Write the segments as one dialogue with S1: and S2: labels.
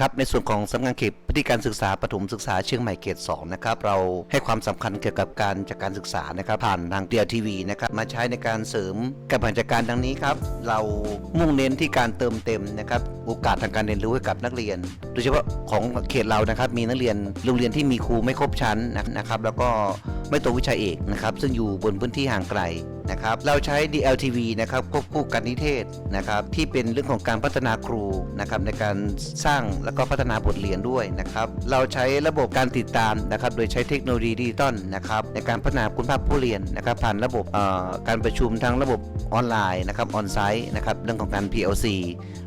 S1: ครับในส่วนของสำนักงานเขตพื้นที่การศึกษาปฐมศึกษาเชียงใหม่เขต2นะครับเราให้ความสำคัญเกี่ยวกับการจัดการศึกษานะครับผ่านทาง DLTV นะครับมาใช้ในการเสริมการบริหารจัดการดังนี้ครับเรามุ่งเน้นที่การเติมเต็มนะครับโอกาสทางการเรียนรู้ให้กับนักเรียน โดยเฉพาะของเขตเรานะครับมีนักเรียนโรงเรียนที่มีครูไม่ครบชั้นนะครับแล้วก็ไม่ตรงวิชาเอกนะครับซึ่งอยู่บนพื้นที่ห่างไกล นะครับเราใช้ DLTV นะครับควบคู่กันนิเทศนะครับที่เป็นเรื่องของการพัฒนาครูนะครับในการสร้างแล้วก็พัฒนาบทเรียนด้วยนะครับเราใช้ระบบการติดตามนะครับโดยใช้เทคโนโลยีดิจิตอลนะครับในการพัฒนาคุณภาพผู้เรียนนะครับผ่านระบบการประชุมทั้งระบบออนไลน์นะครับออนไซต์นะครับเรื่องของการ PLC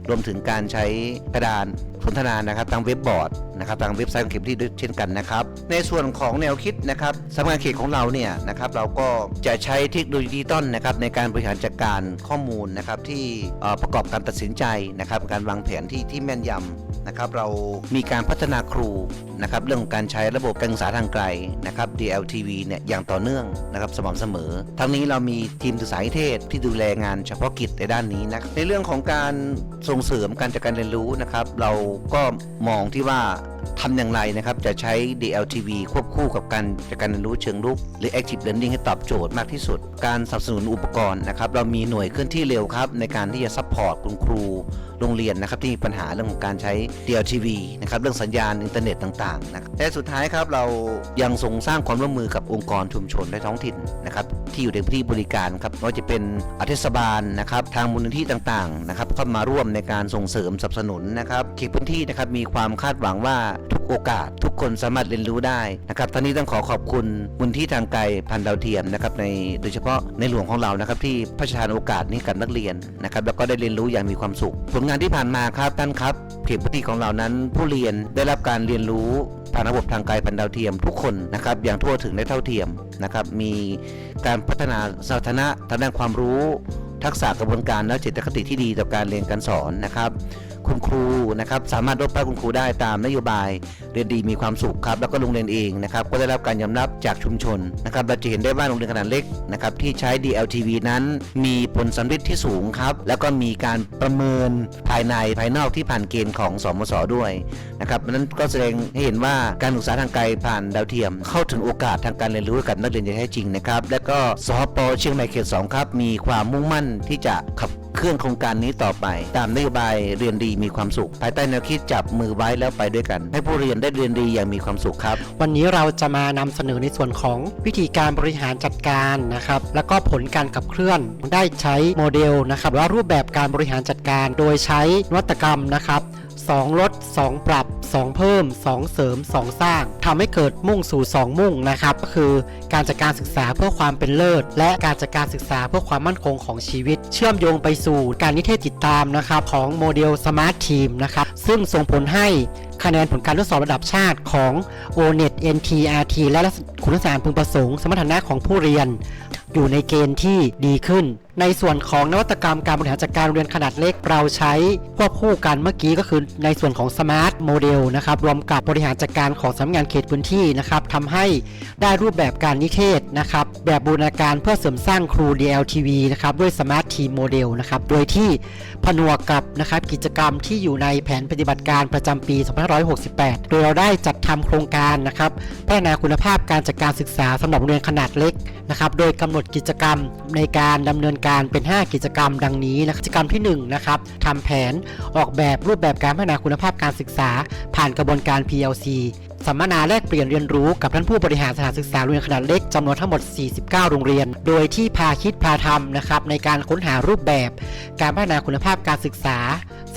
S1: รวมถึงการใช้กระดานสนทนานะครับทางเว็บบอร์ดนะครับทางเว็บไซต์ของเขตพื้นที่ด้วยเช่นกันนะครับในส่วนของแนวคิดนะครับสำนักงานเขตของเราเนี่ยนะครับเราก็จะใช้เทคโนโลยีดิจิตอลนะครับในการบริหารจัดการข้อมูลนะครับที่ประกอบการตัดสินใจนะครับการวางแผนที่ที่แม่นยำนะครับเรามีการพัฒนาครูนะครับเรื่องของการใช้ระบบการศึกษาทางไกลนะครับ DLTV เนี่ยอย่างต่อเนื่องนะครับสม่ำเสมอ ทั้งนี้เรามีทีมศึกษาเทศที่ดูแลงานเฉพาะกิจในด้านนี้นะในเรื่องของการส่งเสริมการจัดการเรียนรู้นะครับ เราก็มองที่ว่าทำอย่างไรนะครับ จะใช้ DLTV ควบคู่กับการจัดการเรียนรู้เชิงรุกหรือ Active Learning ให้ตอบโจทย์มากที่สุด การสนับสนุนอุปกรณ์นะครับ เรามีหน่วยเคลื่อนที่เร็วครับ ในการที่จะซัพพอร์ตคุณครูโรงเรียนนะครับ ที่มีปัญหาเรื่องของการใช้ DLTV นะครับ เรื่องสัญญาณอินเทอร์เน็ตต่างๆนะครับและสุดท้ายครับเรายังทรงสร้างความร่วมมือกับองค์กรชุมชนและท้องถิ่นนะครับที่อยู่ในพื้นที่บริการครับไม่ว่าจะเป็นอาเทศบาลนะครับทางมูลนิธิต่างๆนะครับเข้ามาร่วมในการส่งเสริมสนับสนุนนะครับเขตพื้นที่นะครับมีความคาดหวังว่า โอกาส ทุกคนสามารถเรียนรู้ได้นะครับท่านี้ต้องขอขอบคุณมูลที่ทางไกลพันดาวเทียมนะครับในโดยเฉพาะในหลวงของเรานะครับที่พระราชทานโอกาสนี้กับนักเรียนนะครับแล้วก็ได้เรียนรู้อย่างมีความสุข ผลงานที่ผ่านมาครับท่านครับเขตพื้นที่ของเรานั้นผู้เรียนได้รับการเรียนรู้ผ่านระบบทางไกลพันดาวเทียมทุกคนนะครับอย่างทั่วถึงและเท่าเทียมนะครับมีการพัฒนาสถานะทางด้านความรู้ ทักษะกระบวนการและจิตคติที่ดีต่อการเรียนการสอนนะครับ คุณครูนะครับ สามารถลดป้ายคุณครูได้ตามนโยบาย เรียนดีมีความสุขครับ แล้วก็โรงเรียนเองนะครับ ก็ได้รับการยอมรับจากชุมชนนะครับ เราจะเห็นได้ว่าโรงเรียนขนาดเล็กนะครับที่ใช้ DLTV นั้นมีผลสำเร็จที่สูงครับ แล้วก็มีการประเมินภายในภายนอกที่ผ่านเกณฑ์ของสมศด้วยนะครับนั้นก็แสดงให้เห็นว่าการศึกษาทางไกลผ่านดาวเทียม เข้าถึงโอกาสทางการเรียนรู้กับนักเรียนอย่างแท้จริงนะครับ และก็สปเชียงใหม่เขต2ครับมีความมุ่งมั่นที่จะขับ เคลื่อนโครงการนี้ต่อไป ตามนโยบายเรียนดีมีความสุข ภายใต้แนวคิดจับมือไว้แล้วไปด้วยกัน ให้ผู้เรียนได้เรียนดีอย่างมีความสุขครับ
S2: วันนี้เราจะมานำเสนอในส่วนของวิธีการบริหารจัดการนะครับแล้วก็ผลการขับเคลื่อนได้ใช้โมเดลนะครับว่ารูปแบบการบริหารจัดการ โดยใช้นวัตกรรมนะครับ 2 ลด 2 ปรับ 2 เพิ่ม 2 เสริม 2 สร้างทำให้เกิดมุ่งสู่ 2 มุ่งนะครับก็คือการจัดการศึกษาเพื่อความเป็นเลิศ และการจัดการศึกษาเพื่อความมั่นคงของชีวิต เชื่อมโยงไปสู่การนิเทศติดตามนะครับของโมเดล Smart Team นะครับซึ่งส่งผลให้คะแนนผลการทดสอบระดับชาติของ O-NET NTRT และคุณลักษณะพึงประสงค์ สมรรถนะของผู้เรียน อยู่ในเกณฑ์ที่ดีขึ้น ในส่วนของนวัตกรรมการบริหารจัดการเรียนขนาดเล็กเราใช้ควบคู่กันเมื่อกี้ก็คือในส่วนของ Smart Model นะครับรวมกับบริหารจัดการของสำนักงานเขตพื้นที่นะครับทำให้ได้รูปแบบการนิเทศนะครับแบบบูรณาการเพื่อเสริมสร้างครู DLTV นะครับด้วย Smart Team Model นะครับโดยที่ผนวกกับนะครับกิจกรรมที่อยู่ในแผนปฏิบัติการประจำปี 2568 โดยเราได้จัดทำโครงการนะครับพัฒนาคุณภาพการจัดการศึกษาสำหรับโรงเรียนขนาดเล็กนะครับโดยกำหนดกิจกรรมในการดำเนินการเป็น 5 กิจกรรมดังนี้นะกิจกรรมที่1นะครับทำแผนออกแบบรูปแบบการพัฒนาคุณภาพการศึกษา ผ่านกระบวนการ PLC สัมมนาแลกเปลี่ยนเรียนรู้กับท่านผู้บริหารสถานศึกษาโรงเรียนขนาดเล็กจำนวนทั้งหมด 49 โรงเรียน โดยที่พาคิดพาทำนะครับในการค้นหารูปแบบ การพัฒนาคุณภาพการศึกษา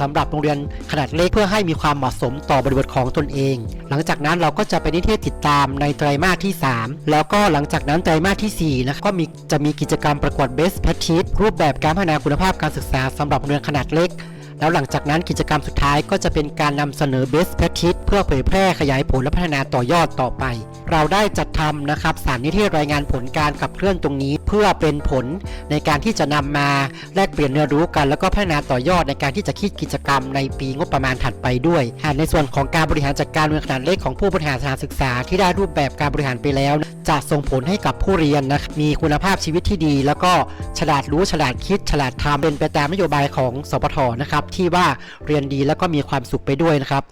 S2: สำหรับโรงเรียนขนาดเล็กเพื่อให้มีความเหมาะสมต่อบริบทของตนเอง หลังจากนั้นเราก็จะไปนิเทศติดตามในไตรมาสที่ 3 แล้วก็หลังจากนั้นไตรมาสที่4นะครับก็มีจะมีกิจกรรมประกวด Best Practice รูปแบบการพัฒนาคุณภาพการศึกษาสำหรับโรงเรียนขนาดเล็ก แล้วหลังจากนั้นกิจกรรมสุดท้ายก็จะเป็นการนำเสนอ best practice เพื่อเผยแพร่ขยายผลและพัฒนาต่อยอดต่อไป เราได้จัดทำนะครับสารนิเทศรายงานผลการขับเคลื่อนตรงนี้ พื่อเป็นผลในการที่จะนำมาแลกเปลี่ยนเรียนรู้กัน แล้วก็พัฒนาต่อยอดในการที่จะคิดกิจกรรมในปีงบประมาณถัดไปด้วย ในส่วนของการบริหารจัดการงเรียนขนาดเล็กของผู้บริหารสถานศึกษา ที่ได้รูปแบบการบริหารไปแล้ว จะส่งผลให้กับผู้เรียนนะครับมีคุณภาพชีวิตที่ดี แล้วก็ฉลาดรู้ฉลาดคิด ฉลาดทำเป็นไปตามนโยบายของสปทนะครับที่ว่าเรียนดีแล้วก็มีความสุขไปด้วยนะครับ